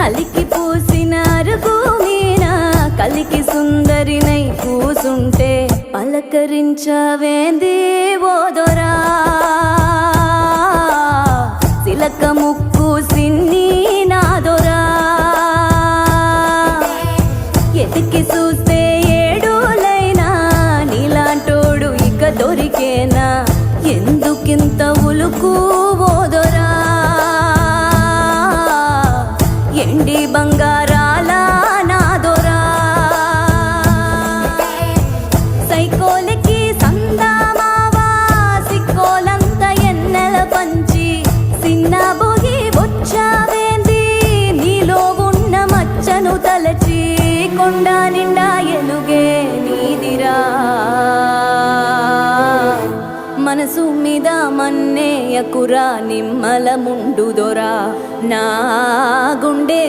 కలికి పూసిన భూమినా కలికి సుందరినై కూసుంటే పలకరించవేంది ఓదొరా సిలక ముక్కు సిన్ని నాదొరా ఎతికి చూస్తే ఏడోలైనా నీలాంటోడు ఇక దొరికేనా? ఎందుకింత ఉలుకు ఓదో వెండి బంగారాల నాదొరా. సైకోలకి సందామావా సిక్కోలంత ఎన్నెల పంచి సిన్న బోగి వచ్చావేంది నీలో ఉన్న మచ్చను తలచి కొండ నిండా ఎలుగే నీదిరా. మనసు మీద మన్నేయకురా నిమ్మల ముండు దొరా. నా గుండె